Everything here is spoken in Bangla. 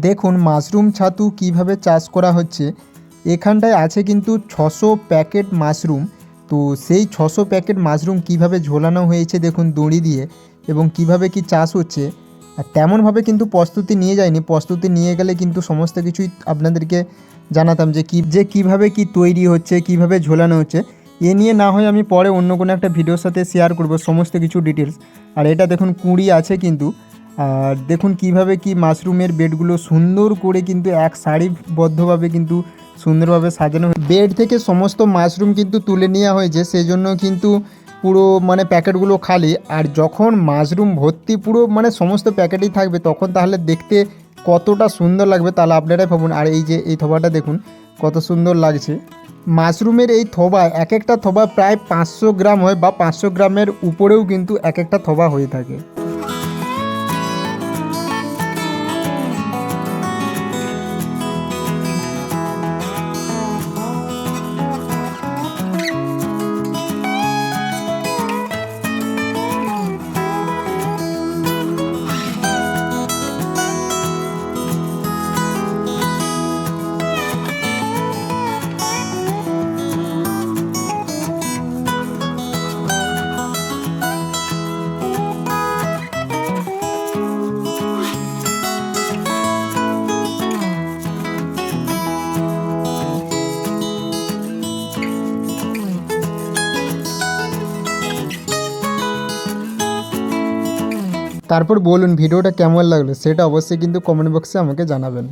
দেখুন মাশরুম ছাতু কীভাবে চাষ করা হচ্ছে। এখানটায় আছে কিন্তু ছশো প্যাকেট মাশরুম। তো সেই ছশো প্যাকেট মাশরুম কীভাবে ঝোলানো হয়েছে দেখুন দড়ি দিয়ে এবং কীভাবে কি চাষ হচ্ছে। আর তেমনভাবে কিন্তু প্রস্তুতি নিয়ে যায়নি। প্রস্তুতি নিয়ে গেলে কিন্তু সমস্ত কিছুই আপনাদেরকে জানাতাম যে কী যে কীভাবে কি তৈরি হচ্ছে, কীভাবে ঝোলানো হচ্ছে। এ নিয়ে না হয় আমি পরে অন্য কোনো একটা ভিডিওর সাথে শেয়ার করব সমস্ত কিছু ডিটেলস আর এটা দেখুন কুঁড়ি আছে কিন্তু। আর দেখুন কীভাবে কি মাশরুমের বেডগুলো সুন্দর করে কিন্তু এক সারিবদ্ধভাবে কিন্তু সুন্দরভাবে সাজানো বেড থেকে সমস্ত মাশরুম কিন্তু তুলে নেওয়া হয়েছে সেই জন্য কিন্তু পুরো মানে প্যাকেটগুলো খালি। আর যখন মাশরুম ভর্তি পুরো মানে সমস্ত প্যাকেটই থাকবে, তখন তাহলে দেখতে কতটা সুন্দর লাগবে তাহলে আপনারাই ভাবুন। আর এই যে এই থোবাটা দেখুন, কত সুন্দর লাগছে। মাশরুমের এই থোবা এক একটা থোবা প্রায় পাঁচশো গ্রাম হয় বা পাঁচশো গ্রামের উপরেও কিন্তু এক একটা থোবা হয়ে থাকে। তারপর বলুন ভিডিওটা কেমন লাগল? সেটা অবশ্যই কিন্তু কমেন্ট বক্সে আমাকে জানাবেন।